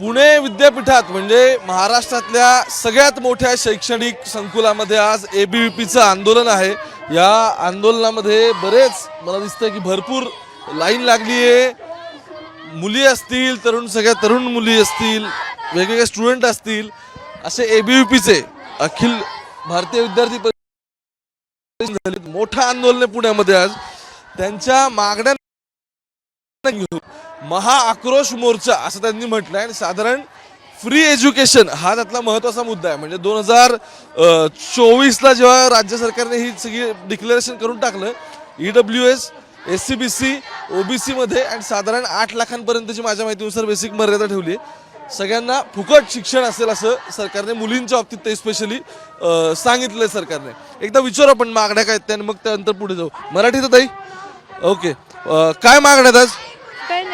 पुणे विद्यापीठात म्हणजे महाराष्ट्रातल्या सगळ्यात मोठ्या शैक्षणिक संकुलामध्ये आज ए बी व्ही पीचं आंदोलन आहे. या आंदोलनामध्ये बरेच मला दिसतं की भरपूर लाईन लागली आहे मुली असतील तरुण सगळ्या तरुण मुली असतील वेगवेगळे स्टुडंट असतील असे ए बी व्ही पीचे अखिल भारतीय विद्यार्थी परिषद मोठं आंदोलन आहे पुण्यामध्ये आज. त्यांच्या मागण्या घेऊन महाआक्रोश मोर्चा असं त्यांनी म्हटलंय. आणि साधारण फ्री एज्युकेशन हा त्यातला महत्त्वाचा मुद्दा आहे. म्हणजे दोन हजार चोवीसला जेव्हा राज्य सरकारने ही सगळी डिक्लेरेशन करून टाकलं E W S S C B C OBC मध्ये आणि साधारण आठ लाखांपर्यंतची माझ्या माहितीनुसार बेसिक मर्यादा ठेवली आहे. सगळ्यांना फुकट शिक्षण असेल असं सरकारने मुलींच्या बाबतीत ते स्पेशली सांगितलंय सरकारने. एकदा विचारू आपण मागण्या काय आहेत त्या मग त्यानंतर पुढे जाऊ. मराठीत ताई? ओके. काय मागण्यात आज?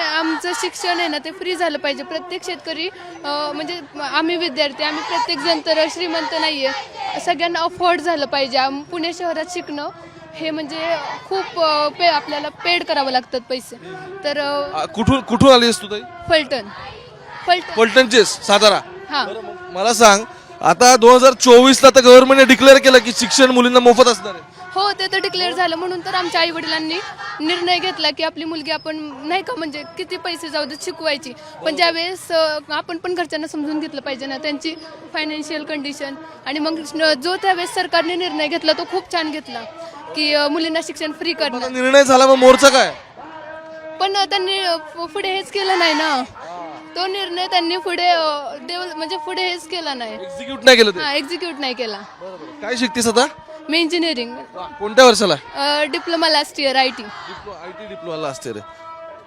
आमचं शिक्षण आहे ना ते फ्री झालं पाहिजे. प्रत्येक शेतकरी म्हणजे आम्ही विद्यार्थी आम्ही प्रत्येक जण तर श्रीमंत नाही आहे सगळ्यांना अफोर्ड झालं पाहिजे. पुणे शहरात शिकणं हे म्हणजे खूप पे आपल्याला पेड करावं लागतात पैसे. तर कुठून कुठून आली तू ताई? फलटण. फलटण. पलटणचेच सातारा. हां. मला सांग आता दोन हजार चोवीस ला तर गव्हर्नमेंटने डिक्लेअर केलं की शिक्षण मुलींना मोफत असणार आहे. हो ते तर डिक्लेअर झालं. म्हणून तर आमच्या आई वडिलांनी निर्णय घेतला की आपली मुलगी आपण नाही का म्हणजे किती पैसे जाऊ देत शिकवायची. पण ज्यावेळेस अं, आपण पण घरच्यांना समजून घेतलं पाहिजे ना त्यांची फायनान्शियल कंडिशन आणि मग न- जो त्यावेळेस सरकारने निर्णय घेतला तो खूप छान घेतला की अं, मुलींना शिक्षण फ्री आता करणं. निर्णय झाला मग मोर्चा काय? पण त्यांनी अं, पुढे हेच केलं नाही ना. तो निर्णय त्यांनी पुढे अं, डेव्हल- म्हणजे पुढे हेच केला नाही. एक्झिक्यूट नाही केलं ते? हा एक्झिक्यूट नाही केला. काय शिकतेस आता? मी इंजिनिअरिंग कोणत्या वर्षाला? Diploma last year I T I T डिप्लोमाला असते रे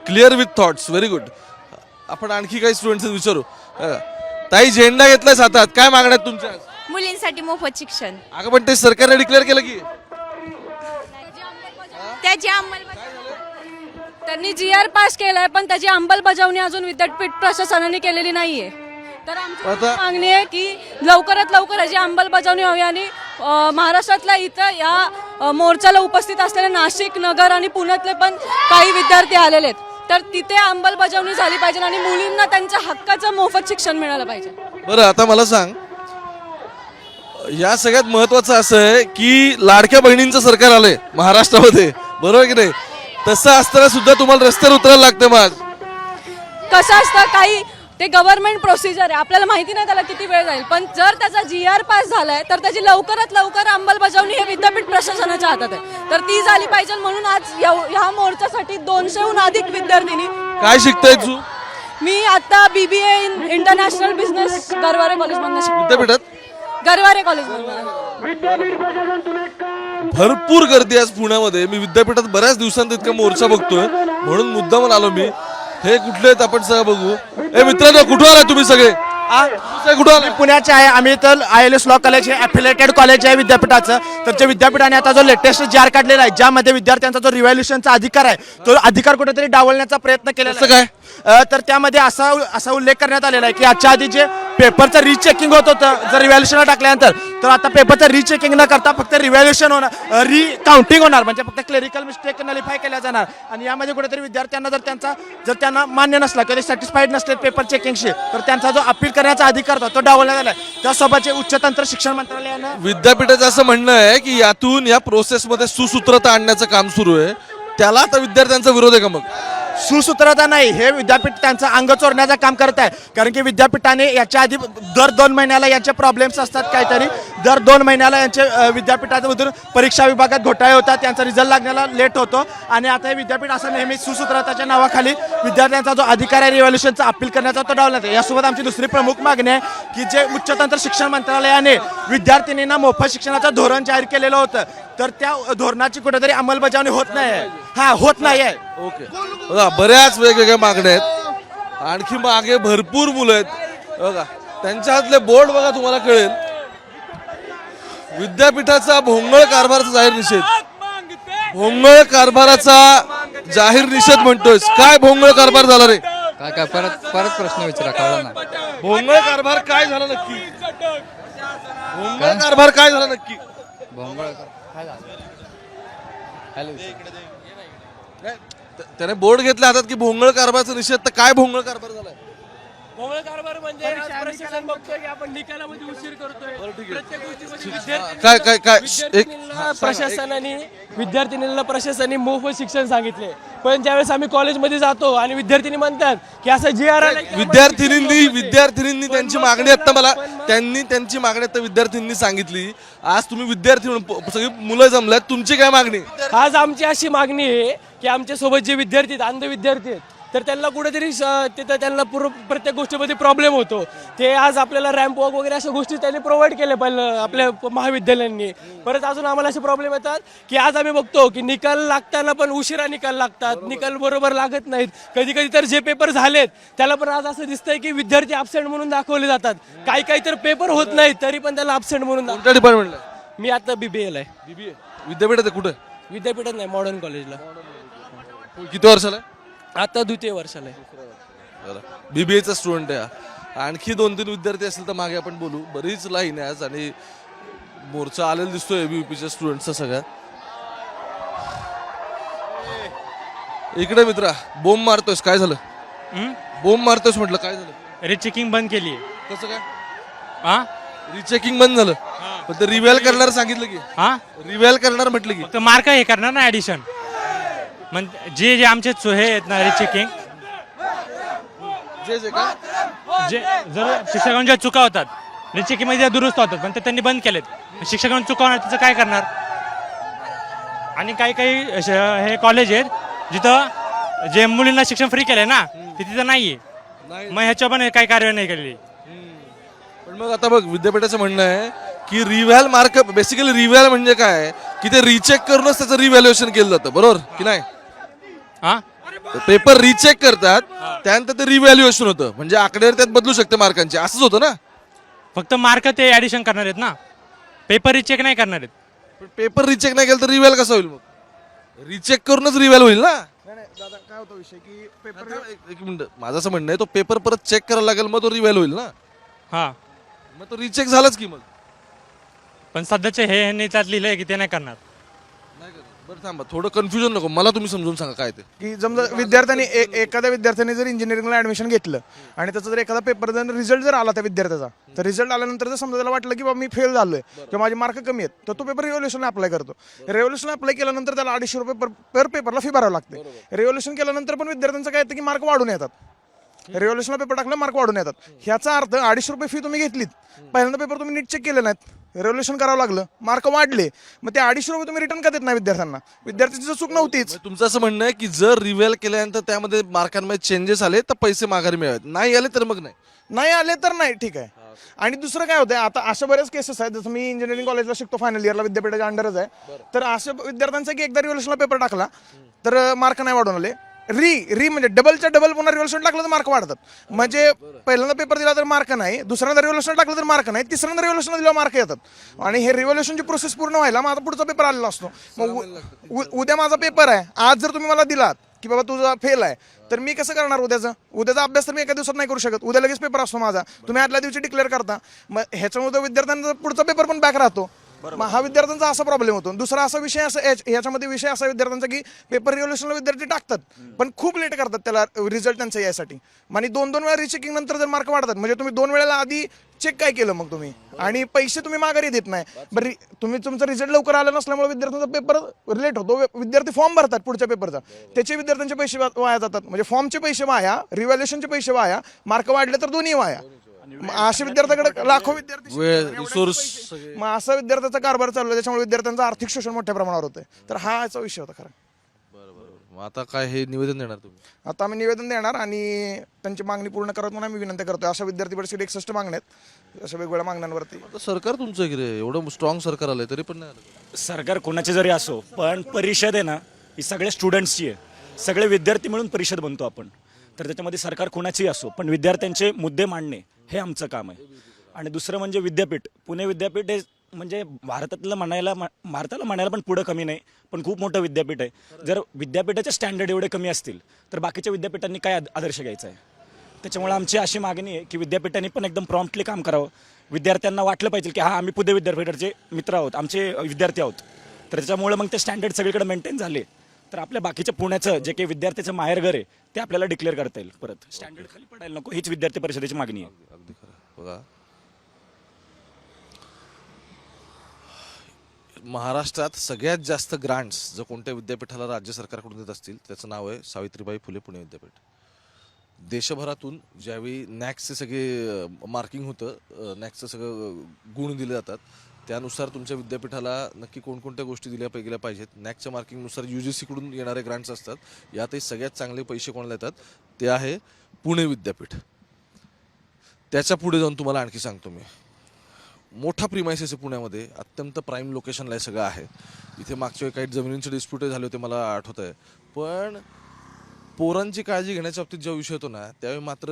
clear with thoughts very good आपण आणखी काही स्टुडंट्स विचारू. ताई झेंडा घेतलाय हातात. काय मागण्यात तुमच्या? आज? मुलींसाठी मोफत शिक्षण. अगं पण ते सरकारने डिक्लेअर केलं की. त्याची अंमलबजावणी त्यांनी जी आर पास केलाय पण त्याची अंमलबजावणी अजून विद्यापीठ प्रशासनाने केलेली नाहीये. तर आमची आता- मागणी आहे की लवकरात लवकर याची अंमलबजावणी व्हावी आणि महाराष्ट्रातल्या इथं या मोर्चाला उपस्थित असलेले नाशिक नगर आणि पुण्यातले पण काही विद्यार्थी आलेले आहेत. तर तिथे अंमलबजावणी झाली पाहिजे आणि मुलींना त्यांच्या हक्काचं मोफत शिक्षण मिळालं पाहिजे. बरं आता मला सांग. या सगळ्यात महत्वाचं असं आहे की लाडक्या बहिणींचं सरकार आलंय महाराष्ट्रामध्ये. बरोबर की नाही? तसं असताना सुद्धा तुम्हाला रस्त्यावर उतरायला लागतं मग. कसं असतं काही ते गव्हर्नमेंट प्रोसिजर आहे. आपल्याला माहिती नाही त्याला किती वेळ जाईल. पण जर त्याचा जी आर पास झालाय तर त्याची लवकरात लवकर अंमलबजावणी हे विद्यापीठ प्रशासनाच्या हातात आहे. तर ती झाली पाहिजे म्हणून आज या- ह्या मोर्चासाठी दोनशेहून अधिक विद्यार्थिनी काय शिकताय तू? मी आता BBA in international business Garware कॉलेजमधून विद्यापीठात? गरवारे कॉलेजमधून भरपूर गर्दी आज पुण्यामध्ये. मी विद्यापीठात बऱ्याच दिवसांत इतका मोर्चा बघतोय. म्हणून मुद्दाम आलो मी. हे कुठले आहेत आपण सगळं बघू. ए मित्रांनो कुठून आलाय तुम्ही सगळे? पुण्याचे आहे आम्ही तर I L S law college हे अफिलेटेड कॉलेज आहे विद्यापीठाचं. तर त्या विद्यापीठाने आता जो लेटेस्ट जी आर काढलेला आहे ज्यामध्ये विद्यार्थ्यांचा जो रिव्हॅल्युशनचा अधिकार आहे तो अधिकार कुठेतरी डावलण्याचा प्रयत्न आहे. अ, तर त्यामध्ये असा असा उल्लेख करण्यात आलेला आहे की आजच्या आधी जे पेपरचं रिचेकिंग होत होतं. जर रिव्हॅल्युशनला टाकल्यानंतर तर आता पेपरचं रिचेकिंग न करता फक्त रिव्हॅल्युशन होणार री काउंटिंग होणार. म्हणजे फक्त क्लेरिकल मिस्टेक नलिफाय केल्या जाणार. आणि यामध्ये कुठेतरी विद्यार्थ्यांना जर त्यांचा जर त्यांना मान्य नसला किंवा सॅटिस्फाईड नसले पेपर चेकिंगशी तर त्यांचा जो अपील करण्याचा अधिकार होता तो डावलण्यात आला त्यासोबतचे उच्चतंत्र शिक्षण मंत्रालयानं विद्यापीठाचं असं म्हणणं आहे की यातून या प्रोसेसमध्ये सुसूत्रता आणण्याचं काम सुरू आहे. त्याला आता विद्यार्थ्यांचा विरोध आहे का मग? सुसूत्रता नाही. हे विद्यापीठ त्यांचं अंग चोरण्याचं काम करत आहे. कारण की विद्यापीठाने याच्या आधी दर दोन महिन्याला यांचे प्रॉब्लेम्स असतात काहीतरी. दर दोन महिन्याला यांचे विद्यापीठामधून परीक्षा विभागात घोटाळे होतात. त्यांचा रिझल्ट लागण्याला लेट होतो. आणि आता हे विद्यापीठ असं नेहमी सुसूत्रताच्या नावाखाली विद्यार्थ्यांचा जो अधिकार आहे रिव्हॉल्युशनचा अपील करण्याचा तो डावला आहे यासोबत आमची दुसरी प्रमुख मागणी आहे की जे उच्चतंत्र शिक्षण मंत्रालयाने विद्यार्थिनींना मोफत शिक्षणाचं धोरण जाहीर केलेलं होतं. तर त्या धोरणाची कुठेतरी अंमलबजावणी होत नाही आहे हा होत नाही आहे ओके. बघा बऱ्याच वेगवेगळ्या मागण्या आहेत. आणखी मागे भरपूर मुलं आहेत. बघा त्यांच्या हातले बोर्ड बघा तुम्हाला कळेल. विद्यापीठाचा भोंगळ कारभाराचा जाहीर निषेध. भोंगळ कारभाराचा जाहीर निषेध म्हणतोय काय भोंगळ कारभार झाला रे? काय काय परत परत प्रश्न विचारा कळला ना. भोंगळ कारभार काय झाला नक्की? भोंगळ कारभार काय झाला नक्की? भोंगळ काय झालं हॅलो काय? त्या- त्याने बोर्ड घेतला हातात की भोंगळ कारभाराचा निषेध तर काय भोंगळ कारभार झालाय? भोंगळ कारभार म्हणजे आज प्रशासन बघतोय की आपण निकालामध्ये उशीर करतोय. प्रत्येक गोष्टीमध्ये विद्यार्थी- काय काय काय एक विद्यार्थिनींना प्रशासनाने विद्यार्थिनींना प्रशासनाने मोफत शिक्षण सांगितले. पण ज्यावेळेस आम्ही कॉलेजमध्ये जातो आणि विद्यार्थिनी म्हणतात की असं जी आर विद्यार्थिनींनी विद्यार्थिनींनी त्यांची मागणी आता मला त्यांनी त्यांची मागणी आता विद्यार्थिनींनी सांगितली. आज तुम्ही विद्यार्थी म्हणून प- सगळी मुलं जमल्यात. तुमची काय मागणी? आज आमची अशी मागणी आहे की आमच्यासोबत जे विद्यार्थी आहेत अंध विद्यार्थी आहेत तर त्यांना कुठेतरी तिथं त्यांना पूर्व प्रत्येक गोष्टीमध्ये प्रॉब्लेम होतो. ते आज आपल्याला रॅम्प वॉक वगैरे अशा गोष्टी त्यांनी प्रोव्हाइड केल्या पहिलं आपल्या महाविद्यालयांनी. परत अजून आम्हाला असे प्रॉब्लेम येतात की आज आम्ही बघतो की निकाल लागताना पण उशिरा निकाल लागतात. निकाल बरोबर लागत नाहीत. कधी कधी तर जे पेपर झालेत त्याला पण आज असं दिसतंय की विद्यार्थी अबसेंट म्हणून दाखवले जातात. काही काही तर पेपर होत नाहीत तरी पण त्याला अबसेंट म्हणून डिपार्टमेंटला मी आता बीबीएल आहे. बीबीए विद्यापीठात कुठं? विद्यापीठात नाही मॉडर्न कॉलेजला किती वर्षाला? आता द्वितीय वर्षाला आहे. बीबीएचा स्टुडंट आहे हा. आणखी दोन तीन विद्यार्थी असतील तर मागे आपण बोलू. बरीच लाईन आहे आज आणि मोर्चा आलेला दिसतोय एबीयूपीच्या स्टुडंटचा सगळ्यात इकडे मित्रा बोंब मारतोयस काय झालं? बोंब मारतोयस म्हटलं काय झालं? रिचेकिंग बंद केली आहे. कसं काय? हा रिचेकिंग बंद झालं. पण ते रिव्हॅल करणार सांगितलं की. हा? रिव्हॅल करणार म्हटलं की. फक्त मार्क हे करणार ना ऍडिशन जे जे आमचे चु- हे आहेत ना रिचेकिंग जे जे काय जे जर शिक्षकांच्या चुका होतात रिचेकिंगमध्ये त्या दुरुस्त होतात पण ते त्यांनी बंद केलेत. शिक्षकांना चुका होणार त्याचं काय करणार? आणि काही काही श- हे कॉलेज आहेत जिथं जे मुलींना शिक्षण फ्री केलंय ना ते तिथं नाहीये. नाही. मग ह्याच्या पण काही कारवाई नाही केलेली. पण मग आता बघ विद्यापीठाचं म्हणणं आहे की रिव्हॅल मार्क बेसिकली रिव्हॅल म्हणजे काय? की ते रिचेक करूनच त्याचं रिव्हॅल्युएशन केलं जातं बरोबर? की नाही? हा? पेपर रिचेक करतात त्यानंतर ते रिव्हॅल्युएशन होतं. म्हणजे आकडेवारी त्यात बदलू शकते मार्कांची असंच होतं ना? फक्त मार्क ते ऍडिशन करणार आहेत ना? पेपर रिचेक नाही करणार आहेत. पण पेपर रिचेक नाही केलं तर रिव्हॅल कसं होईल मग? रिचेक करूनच रिव्हॅल होईल ना? दादा काय होतं विषय की पेपर एक- एक मिनिट. माझं असं म्हणणं आहे तो पेपर परत चेक करायला लागेल मग तो रिव्हॅल होईल ना? हा. मग तो रिचेक झालाच की मग? पण सध्याचे हे ह्यांनी त्यात लिहिलंय की ते नाही करणार. नाही? बरं थांबा. थोडं कन्फ्युजन नको. मला तुम्ही समजून सांगा काय ते. की समजा विद्यार्थ्याने ए- एखाद्या विद्यार्थ्याने जर इंजिनिअरिंगला ऍडमिशन घेतलं आणि त्याचा जर एखादा पेपर जर रिझल्ट जर आला त्या विद्यार्थ्याचा तर रिझल्ट आल्यानंतर जर समजा त्याला वाटलं की बाबा मी फेल झालोय किंवा माझे मार्क कमी आहेत तर तो पेपर रेव्होल्युशन अप्लाय करतो. रेव्होल्युशन अप्लाय केल्यानंतर त्याला अडीचशे रुपये पर पर पेपरला फी भरावं लागते. रेव्होल्युशन केल्यानंतर पण विद्यार्थ्यांचं काय येतं की मार्क वाढून येतात. रेव्होल्युशनला पेपर टाकला मार्क वाढून येतात. ह्याचा अर्थ अडीचशे रुपये फी तुम्ही घेतलीत. पहिल्यांदा पेपर तुम्ही नीट चेक केले नाहीत. रेव्होल्युशन करावं लागलं. मार्क वाढले. मग ते अडीचशे रुपये तुम्ही रिटर्न का देत नाही विद्यार्थ्यांना? विद्यार्थ्याची चूक नव्हतीच. तुमचं असं म्हणणं आहे की जर रिव्हॅल केल्यानंतर त्यामध्ये मार्कांमध्ये चेंजेस आले तर पैसे माघारी मिळावेत. नाही आले तर मग नाही. नाही आले तर नाही. ठीक आहे. आणि दुसरं काय होतं आता अशा बऱ्याच केसेस आहेत. जसं मी इंजिनिअरिंग कॉलेजला शिकतो फायनल इयरला विद्यापीठाच्या अंडरच आहे. तर अशा विद्यार्थ्यांचा की एकदा रिव्होल्युशनला पेपर टाकला तर मार्क नाही वाढवून आले. री री म्हणजे डबलच्या डबल पुन्हा रिव्हल्युशन टाकलं तर मार्क वाढतात. म्हणजे पहिल्यांदा पेपर दिला तर मार्क नाही दुसऱ्यांदा रिव्होल्युशन टाकलं तर मार्क नाही तिसऱ्यांदा रिव्होल्युशन दिल्यावर मार्क येतात. आणि हे रिव्होल्युशनची प्रोसेस पूर्ण व्हायला माझा पुढचा पेपर आलेला असतो. मग उ- उ- उद्या माझा पेपर आहे. आज जर तुम्ही मला दिलात की बाबा तुझा फेल आहे तर मी कसं करणार उद्याचं? उद्याचा अभ्यास तर मी एका दिवसात नाही करू शकत. उद्या लगेच पेपर असतो माझा. तुम्ही आदल्या दिवशी डिक्लेअर करता. मग ह्याच्यामुळे विद्यार्थ्यांचा पुढचा पेपर पण बॅक राहतो. मग हा विद्यार्थ्यांचा असा प्रॉब्लेम होतो. दुसरा असा विषय असा याच्यामध्ये विषय असा विद्यार्थ्यांचा की पेपर रिव्होल्युशनला विद्यार्थी टाकतात पण खूप लेट करतात त्याला रिझल्ट त्यांचा यासाठी आणि दोन दोन वेळा रिचेकिंग नंतर जर मार्क वाढतात म्हणजे तुम्ही दोन वेळेला आधी चेक काय केलं मग तुम्ही? आणि पैसे तुम्ही माघारी देत नाही. बरं तुम्ही तुमचा रिझल्ट लवकर आला नसल्यामुळे विद्यार्थ्यांचा पेपर लेट होतो. विद्यार्थी फॉर्म भरतात पुढच्या पेपरचा त्याचे विद्यार्थ्यांचे पैसे वाया जातात. म्हणजे फॉर्मचे पैसे वाया रिव्हॅल्युशनचे पैसे वाया मार्क वाढले तर दोन्ही वाया. मग अशा विद्यार्थ्याकडे लाखो विद्यार्थी वेळ शिकतात. रिसोर्स मग असा विद्यार्थ्याचा कारभार चालू आहे त्याच्यामुळे विद्यार्थ्यांचं आर्थिक शोषण मोठ्या प्रमाणावर होतंय. तर हा याचा विषय होता खरा. मग आता काय हे निवेदन देणार तुम्ही? आता आम्ही निवेदन देणार आणि त्यांची मागणी पूर्ण करत म्हणून आम्ही विनंती करतोय. अशा विद्यार्थी परिषद एकसष्ट मागण्या आहेत. अशा वेगवेगळ्या मागण्यांवरती. आता सरकार तुमचं रे? एवढं स्ट्रॉंग सरकार आलंय तरी पण नाही आलं. सरकार कोणाचे जरी असो पण परिषद आहे ना ही सगळ्या स्टुडंट्सची आहे. सगळे विद्यार्थी मिळून परिषद बनतो आपण. तर त्याच्यामध्ये सरकार कोणाचीही असो पण विद्यार्थ्यांचे मुद्दे मांडणे हे आमचं काम आहे. आणि दुसरं म्हणजे विद्यापीठ. पुणे विद्यापीठ हे म्हणजे भारतातलं म्हणायला भारताला म्हणायला पण पुढं कमी नाही पण खूप मोठं विद्यापीठ आहे. जर विद्यापीठाचे स्टँडर्ड एवढे कमी असतील तर बाकीच्या विद्यापीठांनी काय आद- आदर्श घ्यायचा आहे? त्याच्यामुळे आमची अशी मागणी आहे की विद्यापीठांनी पण एकदम प्रॉम्प्टली काम करावं. विद्यार्थ्यांना वाटलं पाहिजे की हा आम्ही पुणे विद्यापीठाचे मित्र आहोत आमचे विद्यार्थी आहोत. तर त्याच्यामुळे मग ते स्टँडर्ड सगळीकडे मेंटेन झाले. तर आपल्या बाकीच्या पुण्याचं जे काही विद्यार्थ्याचं माहेरघर आहे ते आपल्याला डिक्लेअर करता येईल परत. स्टँडर्ड खाली पडायला नको. हीच विद्यार्थी परिषदेची मागणी आहे. अगदी खरं. बघा. महाराष्ट्रात सगळ्यात जास्त ग्रांट्स जर कोणत्या विद्यापीठाला राज्य सरकारकडून देत असतील त्याचं नाव आहे सावित्रीबाई फुले पुणे विद्यापीठ. देशभरातून ज्यावेळी नॅक्सचे सगळे मार्किंग होतं नॅक्सचं सगळं गुण दिले जातात त्यानुसार तुमच्या विद्यापीठाला नक्की कोणकोणत्या गोष्टी दिल्या गेल्या पाहिजेत. नॅकच्या मार्किंगनुसार यू जी सीकडून येणारे ग्रांट्स असतात. यातही सगळ्यात चांगले पैसे कोणाला येतात? ते आहे पुणे विद्यापीठ. त्याच्या पुढे जाऊन तुम्हाला आणखी सांगतो मी. मोठा प्रिमायसेस आहे पुण्यामध्ये अत्यंत प्राईम लोकेशनला हे सगळं आहे. इथे मागच्या वेळी काही जमिनींचे डिस्प्यूट झाले होते मला आठवत आहे पण पोरांची काळजी घेण्याच्या बाबतीत जेव्हा विषय होतो ना त्यावेळी मात्र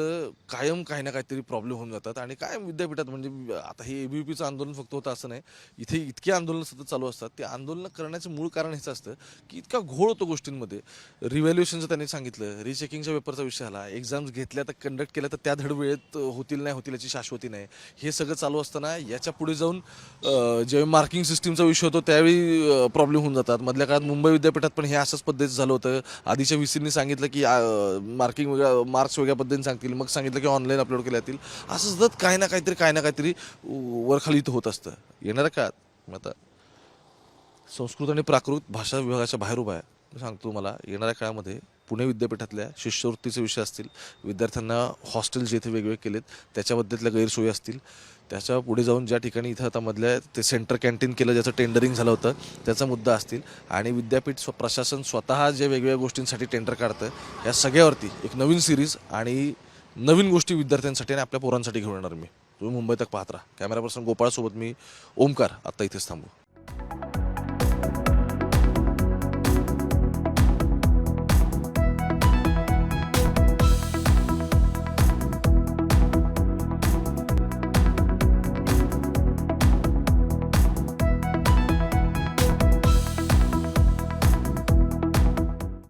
कायम काही ना काहीतरी प्रॉब्लेम होऊन जातात. आणि कायम विद्यापीठात म्हणजे आता हे एबीपीचं आंदोलन फक्त होतं असं नाही. इथे इतके आंदोलन सतत चालू असतात. ते आंदोलन करण्याचं मूळ कारण हेच असतं की इतका घोळ होतो गोष्टींमध्ये. रिव्हॅल्युएशनचं त्यांनी सांगितलं रिचेकिंगच्या पेपरचा विषय आला एक्झाम्स घेतल्या तर कंडक्ट केल्या तर त्या धड वेळेत होतील नाही होतील याची शाश्वती नाही. हे सगळं चालू असताना याच्यापुढे जाऊन ज्यावेळी मार्किंग सिस्टीमचा विषय होतो त्यावेळी प्रॉब्लेम होऊन जातात. मधल्या काळात मुंबई विद्यापीठात पण हे असंच पद्धतीचं झालं होतं. आधीच्या व्हीसींनी सांगितलं की की मार्किंग वेगळ्या मार्क्स वेगळ्या पद्धतीने सांगतील. मग सांगितलं की ऑनलाईन अपलोड केल्या जातील. असं सतत काही ना काहीतरी काही ना काहीतरी वरखाली इथं होत असतं. येणाऱ्या काळात. मग आता संस्कृत आणि प्राकृत भाषा विभागाच्या बाहेर उभा आहे. मी सांगतो मला येणाऱ्या काळामध्ये पुणे विद्यापीठातल्या शिष्यवृत्तीचे विषय असतील. विद्यार्थ्यांना हॉस्टेल जे इथे वेगवेगळे केलेत त्याच्याबद्दलच्या गैरसोयी असतील. त्याच्या पुढे जाऊन ज्या ठिकाणी इथं आता मधल्या ते सेंटर कॅन्टीन केलं ज्याचं टेंडरिंग झालं होतं त्याचा मुद्दा असतील. आणि विद्यापीठ स्व प्रशासन स्वतः जे वेगवेगळ्या गोष्टींसाठी टेंडर काढतं या सगळ्यावरती एक नवीन सिरीज आणि नवीन गोष्टी विद्यार्थ्यांसाठी आणि आपल्या पोरांसाठी घेऊन येणार मी. तुम्ही मुंबई तक पाहत राहा. कॅमेरा पर्सन गोपाळसोबत मी ओमकार आत्ता इथेच थांबू.